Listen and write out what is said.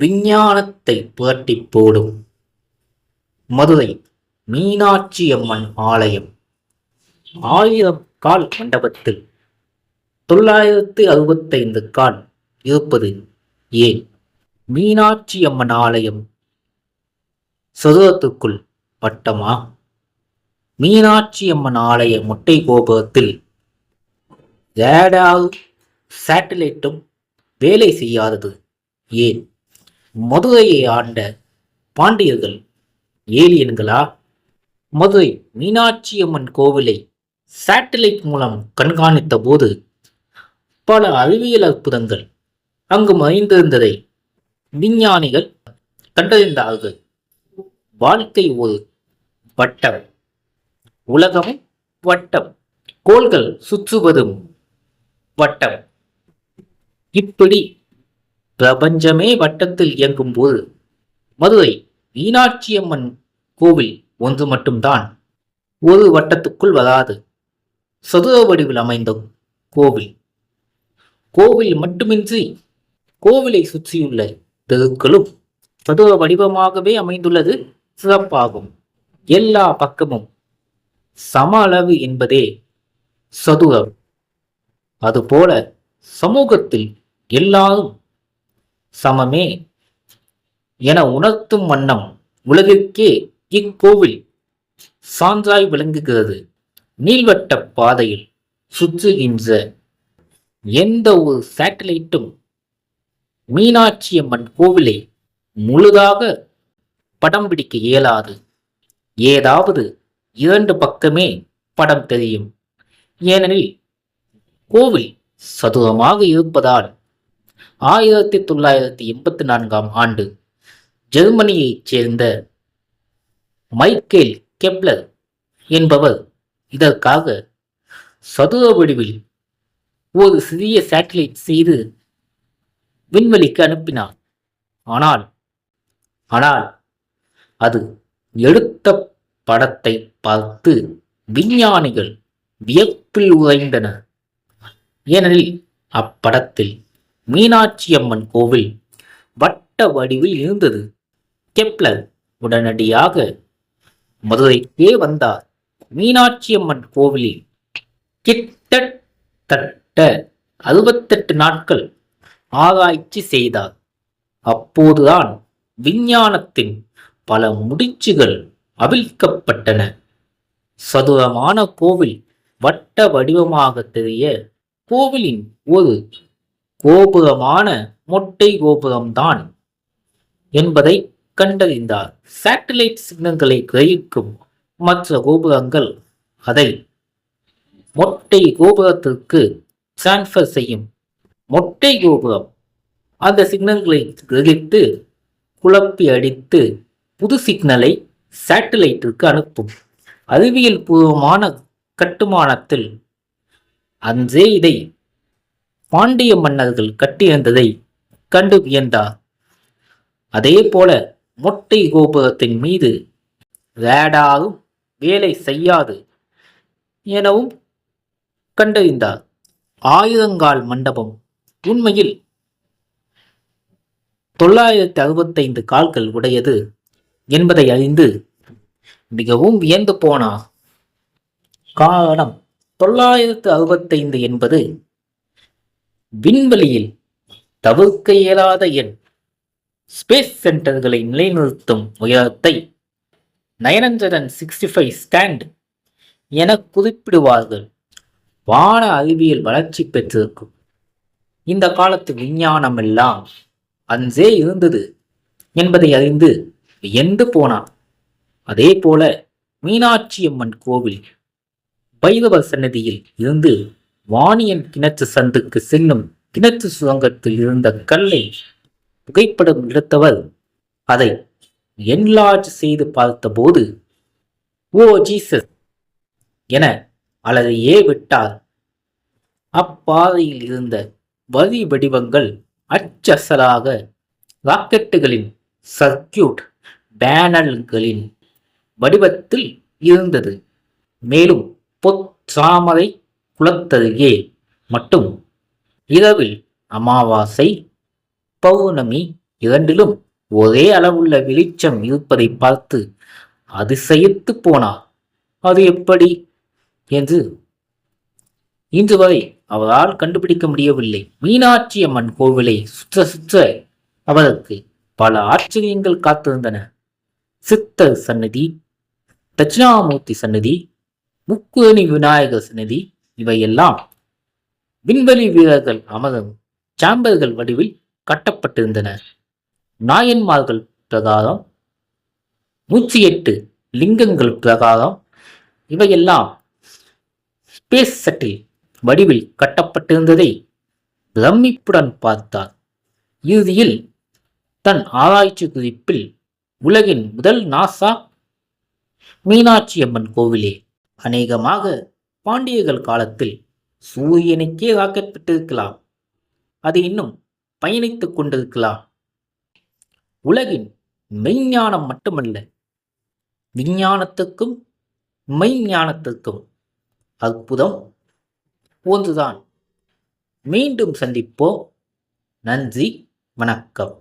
விஞ்ஞானத்தை புரட்டி போடும். மதுரை மீனாட்சி அம்மன் ஆலயம். ஆயிரம் கால் மண்டபத்தில் தொள்ளாயிரத்து அறுபத்தைந்து கால் இருப்பது ஏன்? மீனாட்சி அம்மன் ஆலயம் சதுரத்துக்குள் வட்டமா? மீனாட்சி அம்மன் ஆலய முட்டை கோபுரத்தில் ரேடார் சேட்டலைட்டும் வேலை செய்யாதது ஏன்? மதுரையை ஆண்ட பாண்டியர்கள் ஏலியன்களா? மதுரை மீனாட்சி அம்மன் கோவிலை சேட்டலைட் மூலம் கண்காணித்த போது பல அறிவியல் அற்புதங்கள் அங்கு மறைந்திருந்ததை விஞ்ஞானிகள் கண்டறிந்தார்கள். வாழ்க்கை ஒரு வட்டம் உலகம் வட்டம் கோள்கள் சுற்றுவதும் வட்டம். இப்படி பிரபஞ்சமே வட்டத்தில் இயங்கும் போது மதுரை மீனாட்சியம்மன் கோவில் ஒன்று மட்டும்தான். ஒரு வட்டத்துக்குள் வராது. சதுர வடிவில் அமைந்த கோவில். கோவில் மட்டுமின்றி கோவிலை சுற்றியுள்ள தெருக்களும் சதுர வடிவமாகவே அமைந்துள்ளது. சிறப்பாகும். எல்லா பக்கமும் சம அளவு என்பதே சதுரம். அதுபோல சமூகத்தில் எல்லாரும் சமமே என உணர்த்தும் வண்ணம் உலகிற்கே இக்கோவில் சான்றாய் விளங்குகிறது. நீள்வட்ட பாதையில் சுற்றுகின்ற எந்த ஒரு சேட்டலைட்டும் மீனாட்சியம்மன் கோவிலை முழுதாக படம் பிடிக்க இயலாது. ஏதாவது இரண்டு பக்கமே படம் தெரியும். ஏனெனில் கோவில் சதுரமாக இருப்பதால் ஆயிரத்தி தொள்ளாயிரத்தி எண்பத்தி நான்காம் ஆண்டு ஜெர்மனியைச் சேர்ந்த மைக்கேல் கெப்லர் என்பவர் இதற்காக சதுர வடிவில் ஒரு சிறிய சேட்டலைட் செய்து விண்வெளிக்கு அனுப்பினார். ஆனால் ஆனால் அது எடுத்த படத்தை பார்த்து விஞ்ஞானிகள் வியப்பில் உறைந்தனர். ஏனெனில் அப்படத்தில் மீனாட்சி அம்மன் கோவில் வட்ட வடிவில் இருந்தது. கெப்லர் உடனடியாக மதுரைக்கே வந்தார். மீனாட்சி அம்மன் கோவிலில் கிட்டத்தட்ட அறுபத்தெட்டு நாட்கள் ஆராய்ச்சி செய்தார். அப்போதுதான் விஞ்ஞானத்தின் பல முடிச்சுகள் அவிழ்க்கப்பட்டன. சதுரமான கோவில் வட்ட வடிவமாக தெரிய கோவிலின் ஒரு கோபுரமான மொட்டை கோபுரம்தான் என்பதை கண்டறிந்தார். சேட்டலைட் சிக்னல்களை கிரகிக்கும் மற்ற கோபுரங்கள் அதை மொட்டை கோபுரத்திற்கு டிரான்ஸ்ஃபர் செய்யும். மொட்டை கோபுரம் அந்த சிக்னல்களை கிரகித்து குழப்பி அடித்து புது சிக்னலை சேட்டலைட்டிற்கு அனுப்பும். அறிவியல் பூர்வமான கட்டுமானத்தில் அன்றே இதை பாண்டிய மன்னர்கள் கட்டியிருந்ததை கண்டு வியந்தார். அதே போல மொட்டை கோபுரத்தின் மீது ரேடாரும் வேலை செய்யாது எனவும் கண்டறிந்தார். ஆயிரங்கால் மண்டபம் உண்மையில் தொள்ளாயிரத்தி அறுபத்தைந்து கால்கள் உடையது என்பதை அறிந்து மிகவும் வியந்து போனார். காரணம் தொள்ளாயிரத்து அறுபத்தைந்து என்பது விண்வெளியில் தவிர்க்க இயலாத எண். ஸ்பேஸ் சென்டர்களை நிலைநிறுத்தும் உயரத்தை nine hundred and sixty five stand என குறிப்பிடுவார்கள். வான அறிவியல் வளர்ச்சி பெற்றிருக்கும். இந்த காலத்து விஞ்ஞானம் எல்லாம் அன்றே இருந்தது என்பதை அறிந்து வியந்து போனான். அதே போல மீனாட்சி அம்மன் கோவில் பைரவர் சன்னதியில் இருந்து வாணியன் கிணற்று சந்துக்கு செல்லும் கிணற்று சுரங்கத்தில் இருந்த கல்லை புகைப்படம் எடுத்தவர் அதை என்லார்ஜ் செய்து பார்த்தபோது ஓ ஜீசஸ் என அலறையே விட்டார். அப்பாதையில் இருந்த வரி வடிவங்கள் அச்சசலாக ராக்கெட்டுகளின் சர்க்கியூட் பேனல்களின் வடிவத்தில் இருந்தது. மேலும் பொற்றாமரை குளத்தருகே மட்டும். இரவில் அமாவாசை பௌர்ணமி இரண்டிலும் ஒரே அளவுள்ள வெளிச்சம் இருப்பதை பார்த்து அதிசயித்து போனார் அது எப்படி என்று. இன்று வரை அவரால் கண்டுபிடிக்க முடியவில்லை. மீனாட்சி அம்மன் கோவிலை சுற்ற சுற்ற அவருக்கு பல ஆச்சரியங்கள் காத்திருந்தன. சித்தர் சன்னதி தட்சிணாமூர்த்தி சன்னதி முக்குரணி விநாயகர் சன்னதி இவையெல்லாம் விண்வெளி வீரர்கள் அமரும் சாம்பர்கள் வடிவில் கட்டப்பட்டிருந்தன. நாயன்மார்கள் பிரகாரம் நூற்றி எட்டு லிங்கங்கள் பிரகாரம் இவையெல்லாம் ஸ்பேஸ் சட்டில் வடிவில் கட்டப்பட்டிருந்ததை பிரமிப்புடன் பார்த்தார். இறுதியில் தன் ஆராய்ச்சி குறிப்பில் உலகின் முதல் நாசா மீனாட்சி அம்மன் கோவிலே அநேகமாக பாண்டியர்கள் காலத்தில் சூரியனுக்கே ராக்கெட் விட்டிருக்கலாம் அது இன்னும் பயணித்துக் கொண்டிருக்கலாம். உலகின் மெய்ஞானம் மட்டுமல்ல விஞ்ஞானத்துக்கும் மெய்ஞானத்துக்கும் அற்புதம் ஒன்றுதான். மீண்டும் சந்திப்போம். நன்றி வணக்கம்.